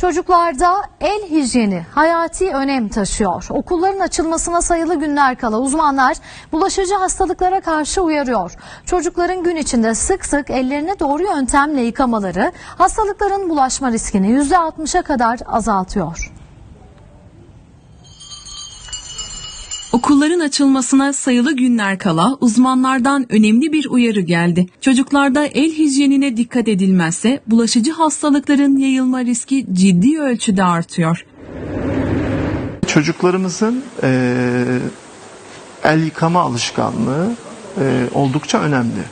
Çocuklarda el hijyeni hayati önem taşıyor. Okulların açılmasına sayılı günler kala uzmanlar bulaşıcı hastalıklara karşı uyarıyor. Çocukların gün içinde sık sık ellerini doğru yöntemle yıkamaları hastalıkların bulaşma riskini %60'a kadar azaltıyor. Okulların açılmasına sayılı günler kala uzmanlardan önemli bir uyarı geldi. Çocuklarda el hijyenine dikkat edilmezse bulaşıcı hastalıkların yayılma riski ciddi ölçüde artıyor. Çocuklarımızın eee, el yıkama alışkanlığı eee, oldukça önemli.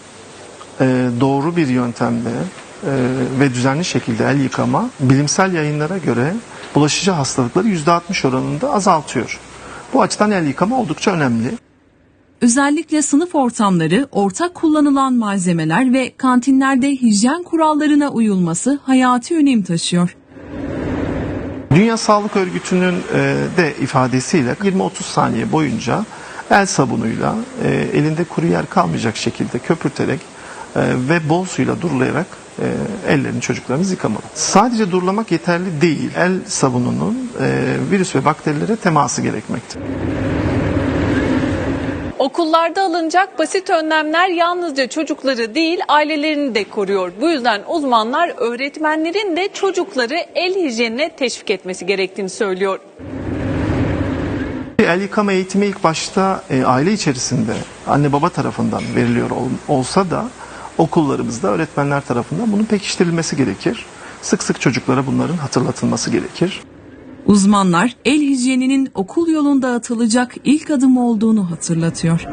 Eee, doğru bir yöntemle eee, ve düzenli şekilde el yıkama bilimsel yayınlara göre bulaşıcı hastalıkları %60 oranında azaltıyor. Bu açıdan el yıkama oldukça önemli. Özellikle sınıf ortamları, ortak kullanılan malzemeler ve kantinlerde hijyen kurallarına uyulması hayati önem taşıyor. Dünya Sağlık Örgütü'nün eee, de ifadesiyle 20-30 saniye boyunca el sabunuyla eee, elinde kuru yer kalmayacak şekilde köpürterek eee, ve bol suyla durulayarak eee, ellerini çocuklarımız yıkamalı. Sadece durulamak yeterli değil. El sabununun eee, virüs ve bakterilere teması gerekmekte. Okullarda alınacak basit önlemler yalnızca çocukları değil ailelerini de koruyor. Bu yüzden uzmanlar öğretmenlerin de çocukları el hijyenine teşvik etmesi gerektiğini söylüyor. El yıkama eğitimi ilk başta e, aile içerisinde anne baba tarafından veriliyor ol- olsa da okullarımızda öğretmenler tarafından bunun pekiştirilmesi gerekir. Sık sık çocuklara bunların hatırlatılması gerekir. Uzmanlar el hijyeninin okul yolunda atılacak ilk adım olduğunu hatırlatıyor.